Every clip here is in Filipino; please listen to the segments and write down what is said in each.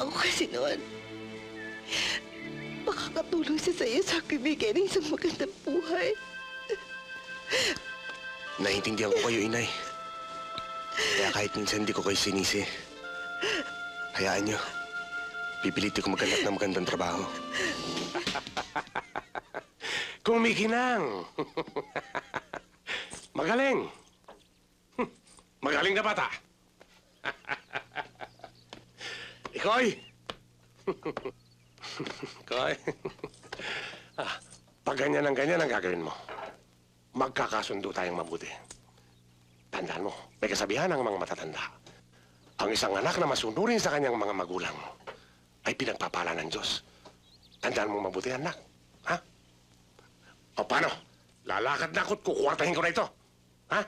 Akala ko kasi noon, makakatulong siya sa iyo sa bibigay ng isang magandang buhay. Naiintindihan ko kayo, inay. Kaya kahit minsan hindi ko kayo sinisi, hayaan nyo. Pipilitin ko maghanap ng magandang trabaho. Kumikinang! Magaling! Magaling na bata! Ikoy! Ikoy! ah, pag ganyan ang ganyan ang gagawin mo, magkakasundo tayong mabuti. Tandaan mo, may kasabihan ng mga matatanda. Ang isang anak na masunurin sa kanyang mga magulang ay pinagpapala ng Diyos. Tandaan mo mabuti, anak. Ha? O paano? Lalakad na ako't kukuwartahin ko na ito. Ha?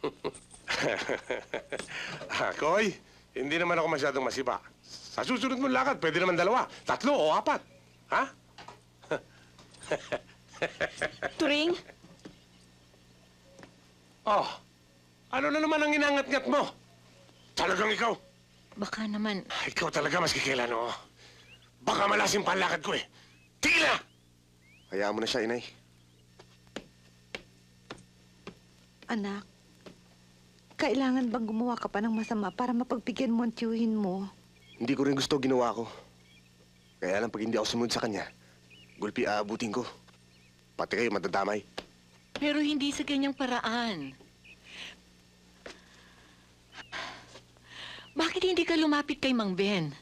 ah, Koy, hindi naman ako masyadong masiba. Sa susunod mong lakad, pwede naman dalawa, tatlo o apat. Ha? Turing, Oh, ano na naman ang inangat-ngat mo? Talagang ikaw? Baka naman, Ikaw talaga mas kikailan, oo. Baka malasim pa ang lakad ko eh. Tigil na! Hayaan mo na siya, inay. anak, kailangan bang gumawa ka pa ng masama para mapagbigyan mo ang tiyuhin mo? Hindi ko rin gusto ginawa ko. Kaya lang pag hindi ako sumunod sa kanya, gulpi aabutin ko. Pati kayo madadamay. pero hindi sa ganyang paraan. Bakit hindi ka lumapit kay Mang Ben?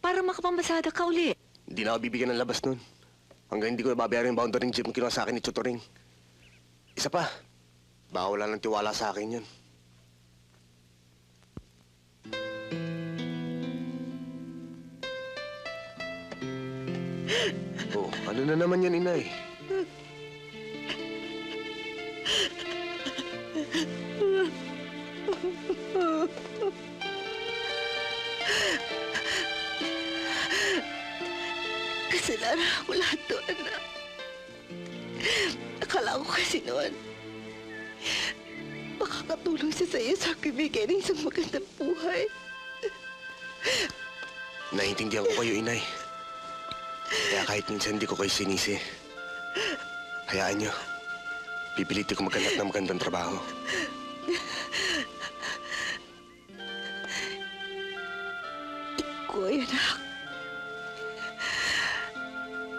Para makapambasada ka uli. Hindi na ako bibigyan ng labas nun. Hanggang hindi ko babayaran yung boundary jeep na kinuha sa akin ni Chutoring. Isa pa, baka wala nang tiwala sa akin yun. Oh, ano na naman yan, inay? Kasalanan ko lahat to, anak. Akala ko kasi noon, makakatulong siya sa iyo sa bibigay ng isang magandang buhay. Naiintindihan ko kayo, inay. Kaya kahit minsan hindi ko kayo sinisi, hayaan nyo. Pipilitin ko maghanap ng magandang trabaho. Ikoy, anak.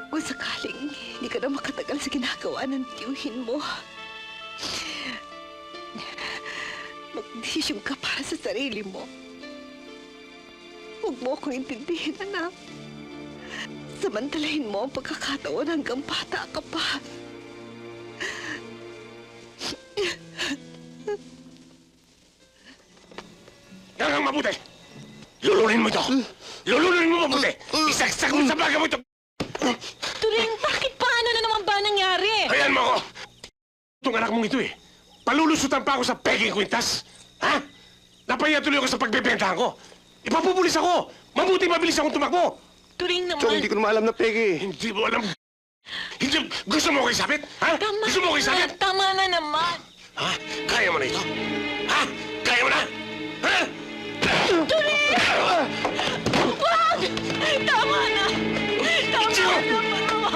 Kung sakaling hindi ka na makatagal sa ginagawa ng tiyuhin mo, magdesisyon ka para sa sarili mo. Huwag mo akong intindihin, anak. Samantalahin mo ang pagkakataon hanggang bata ka pa. Gagang mabuti! Lulunin mo ito! Lulunin mo mabuti! Isaksak mo sa baga mo ito! Turing, bakit paano na naman ba nangyari? Ayan mo ako! Itong anak mong ito eh. Palulusutan pa ako sa peking kwintas. Ha? Napaya tuloy ako sa pagbebentahan ko. Ipapupulis ako! Mabuti mabilis akong tumakbo! Turing naman, ko naman alam na peke. Hindi mo alam. Hindi, gusto mo ko isabit? Ha? tama gusto mo ko na, isabit? tama na naman. Ha? Kaya mo na ito? Ha? Kaya mo na? Ha? Wag! Tama na! Tama Ichigo! na! Tama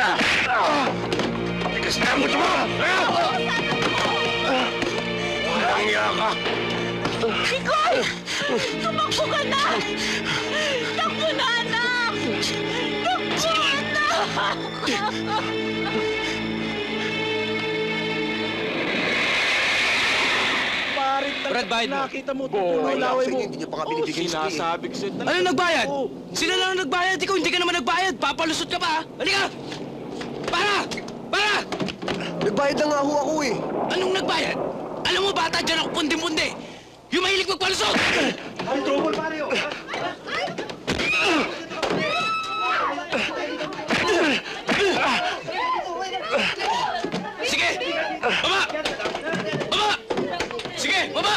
na! Tigas na mo ito mo! Tumakbo ka na! Takbo na, anak! Takbo, anak! Brad, bayad mo. Nakita mo, Boy, tutuloy laway mo. Hindi niyo pa nga binibigyan yung spray. Sinasabi ko sa'yo. Ano nagbayad? Oo. Sila lang ang nagbayad. Ikaw hindi ka naman nagbayad. Papalusot ka pa. ha? Halika! Para! Para! Nagbayad na nga ho ako eh. Anong nagbayad? Alam mo, bata dyan ako pundi-pundi. Yung mahilig magpalusot! Ay, trouble pare, oh. Sige! Baba! Baba! Sige, baba!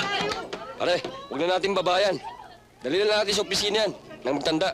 Pare, huwag na natin babayan. Dali na natin sa opisina yan, nang magtanda.